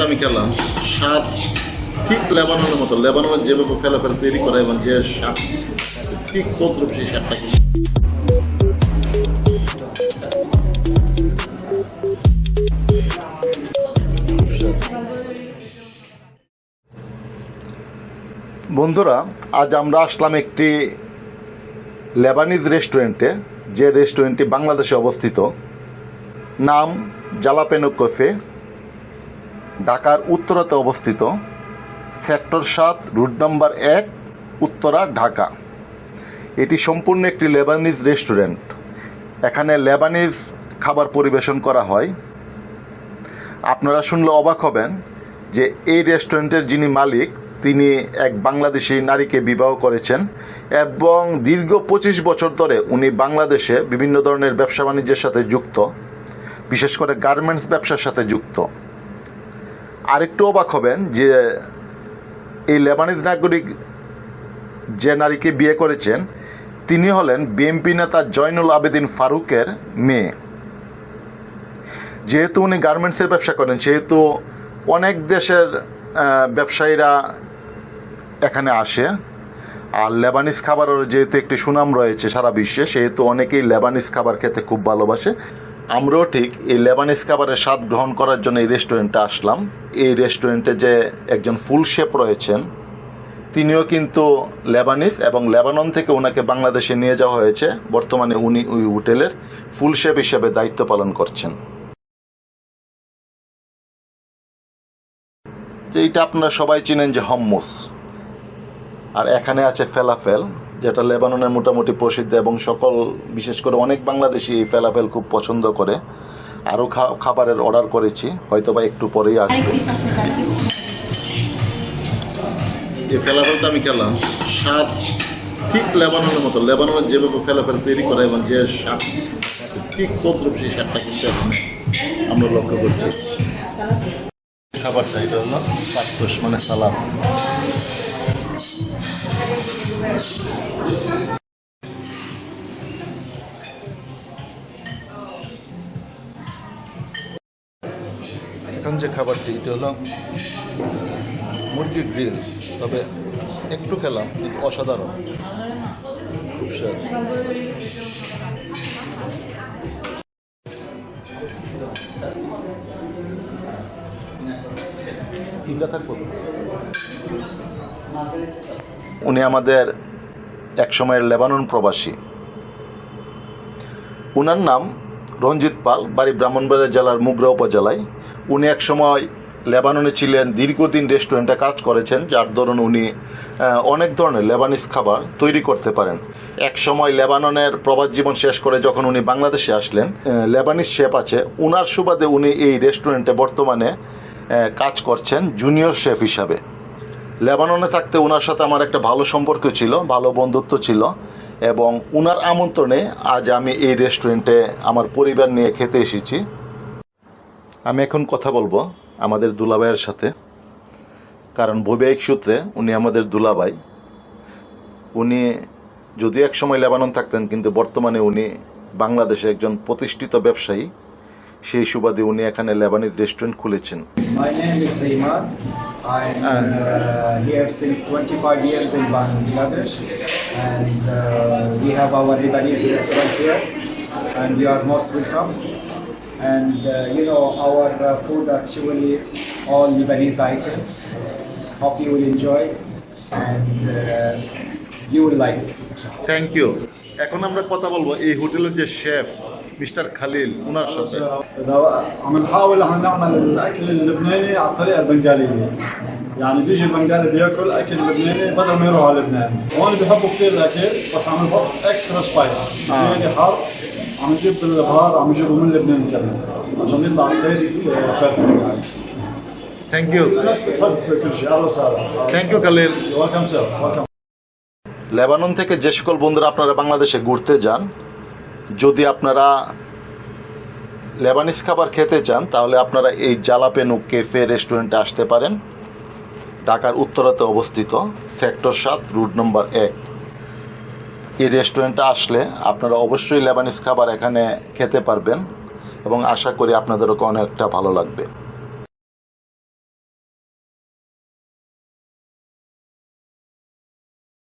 ফেলাফেলটা আমি খেলাম। স্বাদ ঠিক লেবাননের মতো। লেবাননের যেভাবে ফেলাফেল তৈরি করে এবং যে স্বাদ, ঠিক তদ্রুপ সেই স্বাদটা বন্ধুরা, আজ আমরা আসলাম একটি লেবানিজ রেস্টুরেন্টে, যে রেস্টুরেন্টটি বাংলাদেশে অবস্থিত। নাম জালাপেনো কফে। ঢাকার উত্তরাতে অবস্থিত সেক্টর সাত, রুট নাম্বার এক, উত্তরা, ঢাকা। এটি সম্পূর্ণ একটি লেবানিজ রেস্টুরেন্ট। এখানে লেবানিজ খাবার পরিবেশন করা হয়। আপনারা শুনলে অবাক হবেন যে এই রেস্টুরেন্টের যিনি মালিক, তিনি এক বাংলাদেশি নারীকে বিবাহ করেছেন এবং দীর্ঘ পঁচিশ বছর ধরে উনি বাংলাদেশে বিভিন্ন ধরনের ব্যবসা বাণিজ্যের সাথে যুক্ত, বিশেষ করে গার্মেন্টস ব্যবসার সাথে যুক্ত। আরেকটু অবাক হবেন যে এই লেবানিজ নাগরিক যে নারীকে বিয়ে করেছেন, তিনি হলেন বিএনপি নেতা জয়নুল আবেদিন ফারুকের মেয়ে। যেহেতু উনি গার্মেন্টসের ব্যবসা করেন, সেহেতু অনেক দেশের ব্যবসায়ীরা এখানে আসে। আর লেবানিজ খাবারের যেহেতু একটি সুনাম রয়েছে সারা বিশ্বে, সেহেতু অনেকেই লেবানিজ খাবার খেতে খুব ভালোবাসে। আমরাও ঠিক এই লেবানিজ খাবারের স্বাদ গ্রহণ করার জন্য এই রেস্টুরেন্টে আসলাম। এই রেস্টুরেন্টে যে একজন ফুল শেফ রয়েছেন, তিনিও কিন্তু লেবানিজ এবং লেবানন থেকে ওনাকে বাংলাদেশে নিয়ে যাওয়া হয়েছে। বর্তমানে উনি ওই হোটেলের ফুল শেফ হিসেবে দায়িত্ব পালন করছেন। যে আপনারা সবাই চিনেন যে হম্মুস আর এখানে আছে ফেলাফেল যেটা লেবাননের মোটামুটি প্রসিদ্ধ এবং সকল বিশেষ করে অনেক বাংলাদেশি এই ফেলাফেল খুব পছন্দ করে। আরও খাবারের অর্ডার করেছি হয়তো বা একটু পরেই আসবে। এই ফেলাফেলটা আমি খেলাম। স্বাদ ঠিক লেবাননের মতো। লেবাননের যেভাবে ফেলাফেল তৈরি করে এবং যে স্বাদ ঠিক তদ্রুপ সেই স্বাদটা কিন্তু এখানে আমরা লক্ষ্য করছি। খাবারটা এটা হলো মানে সালাদ। এখন যে খাবারটি, এটা হলো মুরগির গ্রিল, তবে একটু খেলাম, কিন্তু অসাধারণ খুব স্বাদ থাকব? উনি আমাদের এক সময়ের লেবানন প্রবাসী। উনার নাম রঞ্জিত পাল বাড়ি ব্রাহ্মণবাড়িয়া জেলার মুগরা উপজেলায়। উনি এক সময় লেবাননে ছিলেন দীর্ঘদিন রেস্টুরেন্টে কাজ করেছেন যার দরুন উনি অনেক ধরনের লেবানিস খাবার তৈরি করতে পারেন। এক সময় লেবাননের প্রবাস জীবন শেষ করে যখন উনি বাংলাদেশে আসলেন আহ, লেবানিজ শেফ আছে। উনার সুবাদে উনি এই রেস্টুরেন্টে বর্তমানে কাজ করছেন জুনিয়র শেফ হিসাবে। লেবাননে থাকতে ওনার সাথে আমার একটা ভালো সম্পর্ক ছিল, ভালো বন্ধুত্ব ছিল, এবং উনার আমন্ত্রণে আজ আমি এই রেস্টুরেন্টে আমার পরিবার নিয়ে খেতে এসেছি। আমি এখন কথা বলব আমাদের দুলাভাইয়ের সাথে, কারণ বৈবাহিক সূত্রে উনি আমাদের দুলাভাই। উনি যদি এক সময় লেবানন থাকতেন, কিন্তু বর্তমানে উনি বাংলাদেশে একজন প্রতিষ্ঠিত ব্যবসায়ী। সেই সুবাদে উনি এখানে লেবানিজ রেস্টুরেন্ট খুলেছেন My name is Imad. I'm uh, here since 25 years in Bangladesh, and uh, we have our Lebanese restaurant here, and you are most welcome. And uh, you know our uh, food actually all Lebanese items. Hope you will enjoy, and uh, you will like it. Thank you এখন আমরা কথা বলব এই হোটেলের যে chef mister Khalil ওনার সাথে إذا عم نحاول احنا نعمل الاكل اللبناني على الطريقه البنغاليه يعني بيجي البنغالي بياكل اكل لبناني بدل ما يروح على لبنان هون بيحبوا كثير الاكل بس عم نحط اكسترا سبايس لبناني حار عم نجيب البهار عم نجيبه من لبنان كمان عشان يطلع التيست بيرفكت يعني thank you الناس بتحب كل شيء اهلا وسهلا thank you Khalil ويلكم سير ويلكم Lebanon থেকে যে সকল বন্ধুরা আপনারা বাংলাদেশে ঘুরতে যান যদি আপনারা লেবানিস খাবার খেতে চান, তাহলে আপনারা এই জালাপেনু কেফে রেস্টুরেন্টে আসতে পারেন। ঢাকার উত্তরাতে অবস্থিত সেক্টর সাত, রুট নম্বর এক। এই রেস্টুরেন্টে আসলে আপনারা অবশ্যই লেবানিস খাবার এখানে খেতে পারবেন এবং আশা করি আপনাদেরও অনেকটা ভালো লাগবে।